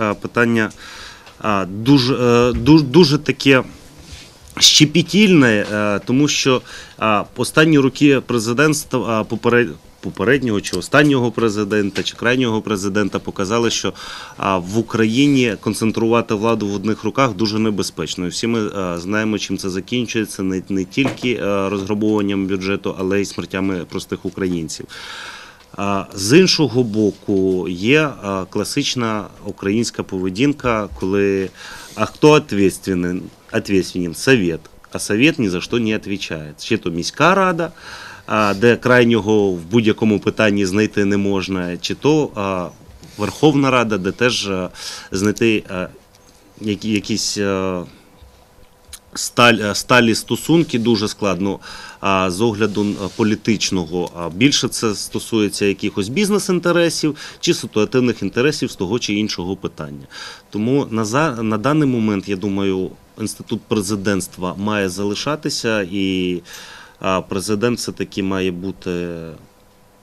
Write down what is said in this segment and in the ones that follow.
е, питання дуже, дуже, дуже таке щепетільне, е, тому що е, останні роки президентства е, поперед. Попереднього чи останнього президента чи крайнього президента показали, що в Україні концентрувати владу в одних руках дуже небезпечно. І всі ми знаємо, чим це закінчується не, не тільки розграбовуванням бюджету, але й смертями простих українців. З іншого боку, є класична українська поведінка, коли а хто відповідальний? Ответственен совет, а совет ні за що не відповідає. Чи то міська рада, де крайнього в будь-якому питанні знайти не можна, чи то Верховна Рада, де теж знайти якісь. Сталь, е, сталі стосунки дуже складно з огляду е, політичного. Більше це стосується якихось бізнес-інтересів чи ситуативних інтересів з того чи іншого питання. Тому на, на даний момент, я думаю, інститут президентства має залишатися, і президент все-таки має бути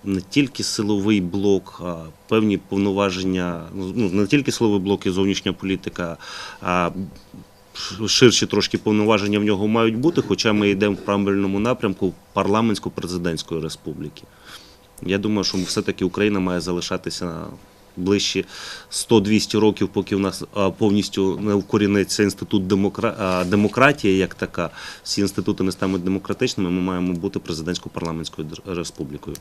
не тільки силовий блок, а певні повноваження, ну не тільки силовий блок і зовнішня політика, а ширші трошки повноваження в нього мають бути, хоча ми йдемо в правильному напрямку парламентсько-президентської республіки. Я думаю, що все-таки Україна має залишатися ближче 100-200 років, поки в нас повністю не вкоріниться інститут демокра... демократії як така. Всі інститути не стануть демократичними. Ми маємо бути президентсько-парламентською республікою.